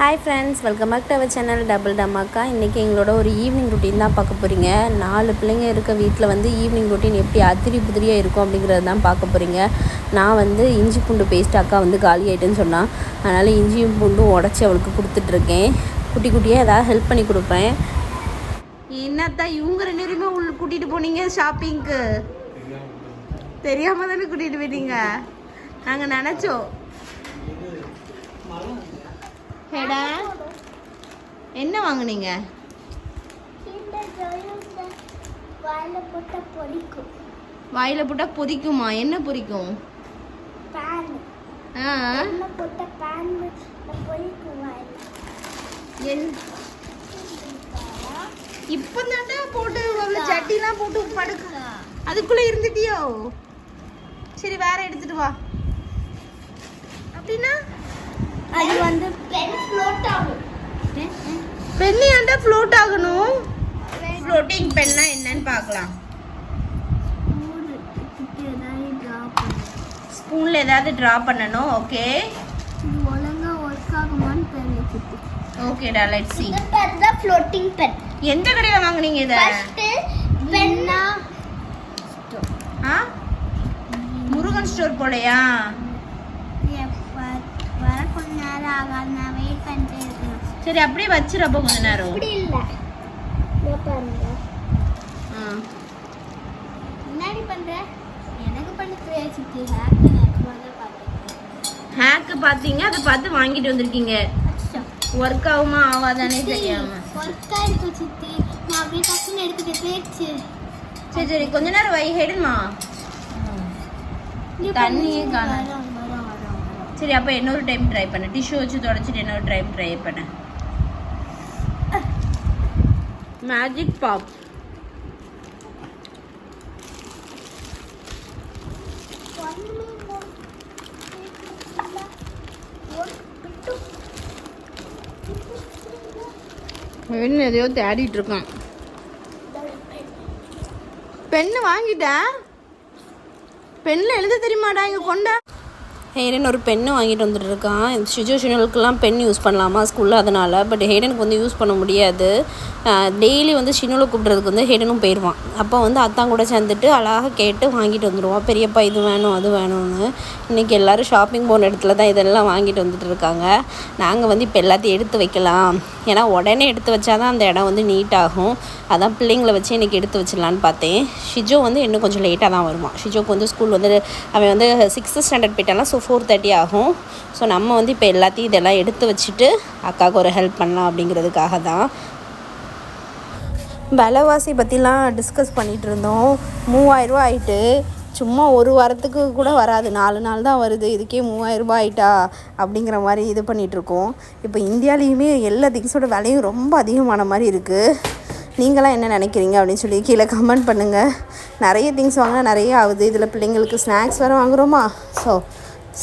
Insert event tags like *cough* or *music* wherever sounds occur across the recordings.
Hi friends welcome back to our channel double dhamaka இன்றைக்கி எங்களோட ஒரு ஈவினிங் ரொட்டீன் தான் பார்க்க போகிறீங்க நாலு பிள்ளைங்க இருக்க வீட்டில் வந்து ஈவினிங் ரொட்டீன் எப்படி அதிரி புதிரியாக இருக்கும் அப்படிங்கிறது தான் பார்க்க போகிறீங்க நான் வந்து இஞ்சி பூண்டு பேஸ்ட் அக்கா வந்து காலி ஆகிட்டேன்னு சொன்னான் அதனால் இஞ்சியும் பூண்டும் உடச்சி அவளுக்கு கொடுத்துட்ருக்கேன் குட்டி குட்டியாக ஏதாவது ஹெல்ப் பண்ணி கொடுப்பேன். என்னத்தான் இவங்க ரெண்டு பேருமே உள்ள கூட்டிகிட்டு போனீங்க ஷாப்பிங்க்கு தெரியாமல் தானே கூட்டிகிட்டு போயிட்டீங்க? நாங்கள் நினச்சோம். ஹேடா. என்ன வாங்குனீங்க? வாயில போட்ட பொரிக்குமா. என்ன பொரிக்கும்? பேன். ஆ. எண்ணெய் போட்ட சட்டிலாம் போட்டு படுக்க அதுக்குள்ள இருந்துட்டியோ? சரி வேற எடுத்துட்டு வா. அப்படின்னா அது வந்து பென் ஃப்ளோட் ஆகும். பெண்ணு ஏன்டா ஃப்ளோட் ஆகணும்? ஃப்ளோட்டிங் பென்னா என்னன்னு பார்க்கலாம். ஸ்பூன்ல ஏதாவது ட்ரா பண்ணணும். ஓகே இது ஒழுங்கா ஒர்க் ஆகுமான்னு தெரியல. கிட்ட ஓகேடா லெட்ஸ் see. இந்த பென் தான் ஃப்ளோட்டிங் பென் எந்த கடையில வாங்குனீங்க இத? ஃபர்ஸ்ட் பென்னா ஆ? முருகன் ஸ்டோர் போலையா? ஆகாது. நான் வெயிட் பண்ணிட்டே இருக்கணும். சரி அப்படியே வச்சிரப்ப கொஞ்ச நேரம். அப்படி இல்லை. இதோ பாருங்க. ஆ. முன்னாடி பண்ற? எனக்கு பண்ண தெரியாது சித்தி. ஹேக் ஹேக்கு பாத்தீங்க அதை பார்த்து வாங்கிட்டு வந்திருக்கீங்க. ஒர்க் ஆகுமா ஆகாதானே தெரியாம. ஒர்க் ஆயிருக்கு சித்தி. நான் அப்படியே டக்குன்னு எடுத்துட்டு போயிடுச்சு. சரி சரி. கொஞ்ச நேரம் வை ஹெடுமா. தண்ணியே. காணோம். சரி அப்போ இன்னொரு டைம் ட்ரை பண்ண. டிஷ்யூ வச்சு தொடச்சிட்டு இன்னொரு டைம் ட்ரை பண்ண. மேஜிக் பாப் பெண் என்ன எதையோ தேடிட்டு இருக்கான். பெண்ணு வாங்கிட்டேன் பெண்ணில் எழுத தெரியுமாடா இங்கே கொண்டா? ஹேடன் ஒரு பெண்ணு வாங்கிட்டு வந்துட்டு இருக்கான். சுச்சுவேஷனுக்கெல்லாம் பென் யூஸ் பண்ணலாமா ஸ்கூலில் அதனால். பட் ஹேடனுக்கு வந்து யூஸ் பண்ண முடியாது. டெய்லி வந்து ஷினுவில் கூப்பிட்றதுக்கு வந்து ஹேடனும் போயிடுவான் அப்போ வந்து அத்தான் கூட சேர்ந்துட்டு அழகாக கேட்டு வாங்கிட்டு வந்துடுவான் பெரியப்பா இது வேணும் அது வேணும்னு. இன்றைக்கி எல்லோரும் ஷாப்பிங் போன இடத்துல தான் இதெல்லாம் வாங்கிட்டு வந்துட்டு இருக்காங்க. நாங்கள் வந்து இப்போ எல்லாத்தையும் எடுத்து வைக்கலாம். ஏன்னா உடனே எடுத்து வச்சா தான் அந்த இடம் வந்து நீட்டாகும் அதான் பிள்ளைங்களை வச்சு இன்றைக்கி எடுத்து வச்சிடலான்னு பார்த்தேன். ஷிஜோ வந்து இன்னும் கொஞ்சம் லேட்டாக தான் வருவான். ஷிஜோக்கு வந்து ஸ்கூல் வந்து அவன் வந்து சிக்ஸ்த்து ஸ்டாண்டர்ட் போயிட்டானா ஸோ ஃபோர் தேர்ட்டி ஆகும். ஸோ நம்ம வந்து இப்போ எல்லாத்தையும் இதெல்லாம் எடுத்து வச்சுட்டு அக்காவுக்கு ஒரு ஹெல்ப் பண்ணலாம் அப்படிங்கிறதுக்காக தான் விலைவாசி பற்றிலாம் டிஸ்கஸ் பண்ணிகிட்டு இருந்தோம். மூவாயிரரூவா ஆயிட்டு. சும்மா ஒரு வாரத்துக்கு கூட வராது. நாலு நாள் தான் வருது. இதுக்கே மூவாயிரரூபா ஆயிட்டா அப்படிங்கிற மாதிரி இது பண்ணிகிட்ருக்கோம் இப்போ இந்தியாலேயுமே எல்லா திங்ஸோட விலையும் ரொம்ப அதிகமான மாதிரி இருக்குது நீங்களாம் என்ன நினைக்கிறீங்க அப்படின்னு சொல்லி கீழே கமெண்ட் பண்ணுங்கள் நிறைய திங்ஸ் வாங்கினா நிறைய ஆகுது. இதில் பிள்ளைங்களுக்கு ஸ்நாக்ஸ் வேறு வாங்குகிறோமா ஸோ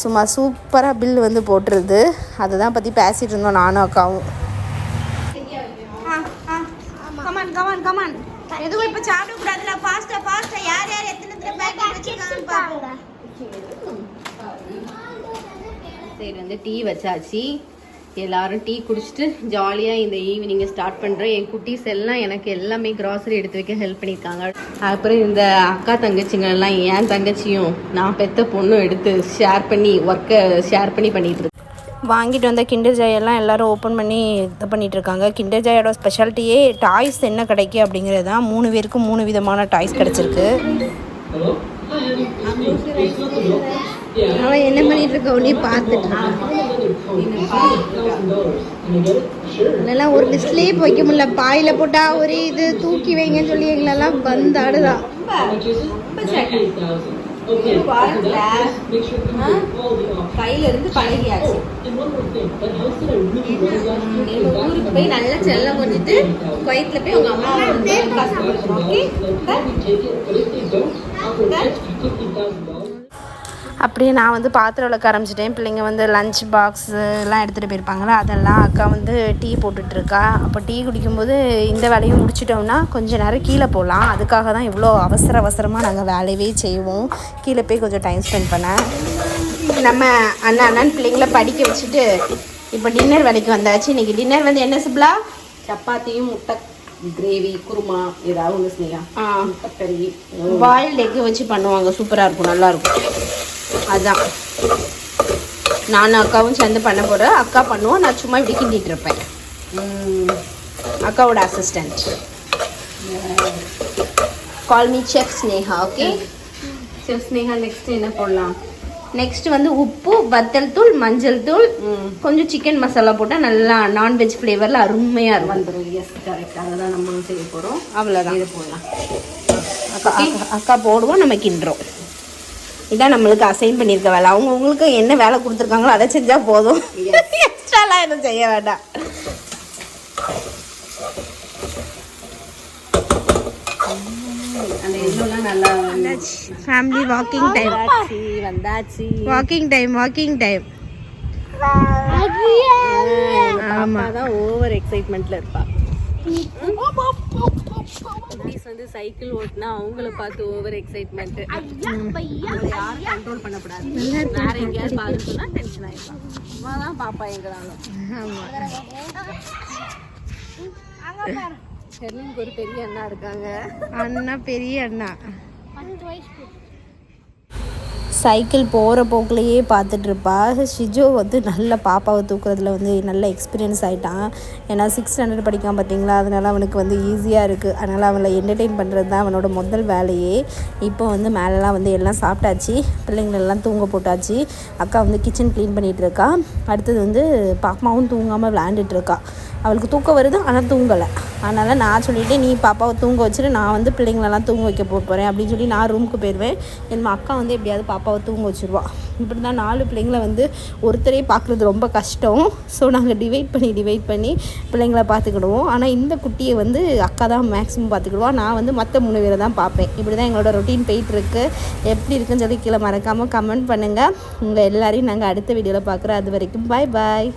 சும்மா சூப்பராக பில் வந்து போட்டுருது. அதை தான் பற்றி பேசிகிட்டு இருந்தோம் நானும் அக்காவும். கமான் கமான் கமான் எதுவும் இப்போ சாப்பிட கூடாதுல ஃபாஸ்டா ஃபாஸ்டா யார் யார் எத்தனை எத்தனை பேக்கெட் வச்சிருக்காங்கன்னு சரி வந்து டீ வச்சாச்சு. எல்லாரும் டீ குடிச்சிட்டு ஜாலியாக இந்த ஈவினிங்கை ஸ்டார்ட் பண்ணுறேன் என் குட்டீஸ் எல்லாம் எனக்கு எல்லாமே கிராசரி எடுத்து வைக்க ஹெல்ப் பண்ணியிருக்காங்க. அப்புறம் இந்த அக்கா தங்கச்சிங்க எல்லாம் என் தங்கச்சியும் நான் பெத்த பொண்ணும் எடுத்து ஷேர் பண்ணி ஒர்க்கை ஷேர் பண்ணி பண்ணிட்டு இருக்கேன் வாங்கிட்டு வந்த கிண்டர் ஜாயெல்லாம் எல்லாரும் ஓப்பன் பண்ணி இது பண்ணிட்டு இருக்காங்க. கிண்டர் ஜாயோட ஸ்பெஷாலிட்டியே டாய்ஸ் என்ன கிடைக்கு அப்படிங்கிறது தான். மூணு பேருக்கும் மூணு விதமான டாய்ஸ் கிடைச்சிருக்கு. அவன் என்ன பண்ணிட்டு இருக்க? உடனே பார்த்துட்டு இதெல்லாம் ஒரு லிஸ்ட்லேயே வைக்க முடியல. பாயில போட்டா ஒரே இது தூக்கி வைங்கன்னு சொல்லி எங்களெல்லாம் வந்து ஆடுதான் கையில இருந்து பழகியாச்சு ஊருக்கு போய் நல்லா செல்லம் கொஞ்சிட்டு குவைத்துல போய் உங்க அம்மாவை வந்து அப்படியே நான் வந்து பாத்திரம் விளக்க ஆரம்பிச்சிட்டேன். பிள்ளைங்க வந்து லஞ்ச் பாக்ஸு எல்லாம் எடுத்துகிட்டு போயிருப்பாங்களா அதெல்லாம் அக்கா வந்து டீ போட்டுட்ருக்கா. அப்போ டீ குடிக்கும்போது இந்த வேலையும் முடிச்சிட்டோம்னா கொஞ்ச நேரம் கீழே போகலாம். அதுக்காக தான் இவ்வளோ அவசர அவசரமாக நாங்கள் வேலையவே செய்வோம். கீழே போய் கொஞ்சம் டைம் ஸ்பெண்ட் பண்ணேன் நம்ம அண்ணன் அண்ணன் பிள்ளைங்கள படிக்க வச்சுட்டு இப்போ டின்னர் வேலைக்கு வந்தாச்சு. இன்னைக்கு டின்னர் வந்து என்ன சிப்லா சப்பாத்தியும் முட்டை. கிரேவி குருமா ஏதாவது ஒன்று ஸ்னேகா முட்டைக்கறி பாயில்டு எக்கு வச்சு பண்ணுவாங்க. சூப்பராக இருக்கும். நல்லா இருக்கும். அதான். நானும் அக்காவும் சேர்ந்து பண்ண போகிறேன் அக்கா பண்ணுவோம் நான் சும்மா இப்படி கிண்டிட்டு இருப்பேன். அக்காவோட assistant call me chef Sneha okay சரி ஸ்னேகா நெக்ஸ்ட் என்ன போடலாம்? நெக்ஸ்ட் வந்து உப்பு வத்தல் தூள் மஞ்சள் தூள். கொஞ்சம் சிக்கன் மசாலா போட்டால் நல்லா நான்வெஜ் ஃப்ளேவரில் அருமையாக இருக்கும். வந்துடும் எஸ் கரெக்ட் அதை தான் நம்ம செய்ய போகிறோம் அவ்வளோதான் இது போடலாம் அக்கா அக்கா- போடுவோம் நம்ம கிண்டுறோம். இதான் நம்மளுக்கு அசைன் பண்ணியிருக்க வேலை. அவங்க உங்களுக்கு என்ன வேலை கொடுத்துருக்காங்களோ அதை செஞ்சால் போதும். *laughs* எக்ஸ்ட்ராலாம் எதுவும் செய்ய வேண்டாம் அந்த எண்ணெய்லாம் நல்லா family walking time walking time walking time அம்மா தான் ஓவர் எக்ஸைட்மெண்ட்ல இருப்பா. குட்டீஸ் வந்து சைக்கிள் ஓட்டினா அவங்கள பார்த்து ஓவர் எக்ஸைட்மெண்ட் யாரும் கண்ட்ரோல் பண்ணக்கூடாது. வேற எங்கேயாவது பார்த்துட்டுனா டென்ஷன் ஆயிடுவாங்க அம்மா தான் பாப்பா எங்கனாலும் ஹெர்லினுக்கு ஒரு பெரிய அண்ணா இருக்காங்க. அண்ணா பெரிய அண்ணா. சைக்கிள் போகிற போக்குலையே பார்த்துட்ருப்பா. ஷிஜோ வந்து நல்ல பாப்பாவை தூக்குறதுல வந்து நல்ல எக்ஸ்பீரியன்ஸ் ஆகிட்டான் ஏன்னா சிக்ஸ் ஸ்டாண்டர்ட் படிக்கான் பார்த்தீங்களா அதனால அவனுக்கு வந்து ஈஸியாக இருக்குது அதனால் அவளை என்டர்டெயின் பண்ணுறது தான் அவனோட முதல் வேலையே. இப்போ வந்து மேலெலாம் வந்து எல்லாம் சாப்பிட்டாச்சு. பிள்ளைங்களெல்லாம் தூங்க போட்டாச்சு. அக்கா வந்து கிச்சன் க்ளீன் பண்ணிகிட்ருக்கா அடுத்தது வந்து பாப்பாவும் தூங்காமல் விளாண்டுட்டுருக்கா அவளுக்கு தூக்கம் வருது ஆனால் தூங்கலை. அதனால் நான் சொல்லிவிட்டு நீ பாப்பாவை தூங்க வச்சுட்டு நான் வந்து பிள்ளைங்களெல்லாம் தூங்க வைக்க போகிறேன் அப்படின்னு சொல்லி நான் ரூமுக்கு போயிடுவேன் என் அக்கா வந்து எப்படியாவது பாப்பா பாப்பாவை தூங்க வச்சுருவா. இப்படி தான் நாலு பிள்ளைங்களை வந்து ஒருத்தரே பார்க்குறது ரொம்ப கஷ்டம். ஸோ நாங்கள் டிவைட் பண்ணி டிவைட் பண்ணி பிள்ளைங்களை பார்த்துக்கிடுவோம். ஆனால் இந்த குட்டியை வந்து அக்கா தான் மேக்ஸிமம் பார்த்துக்கிடுவா. நான் வந்து மற்ற மூணு பேரை தான் பார்ப்பேன். இப்படி தான் எங்களோட ரொட்டீன் போயிட்டுருக்கு. எப்படி இருக்குன்னு சொல்லி கீழே மறக்காமல் கமெண்ட் பண்ணுங்கள் உங்கள் எல்லாரையும் நாங்கள் அடுத்த வீடியோவில் பார்க்குறோம். அது வரைக்கும் பாய் பாய்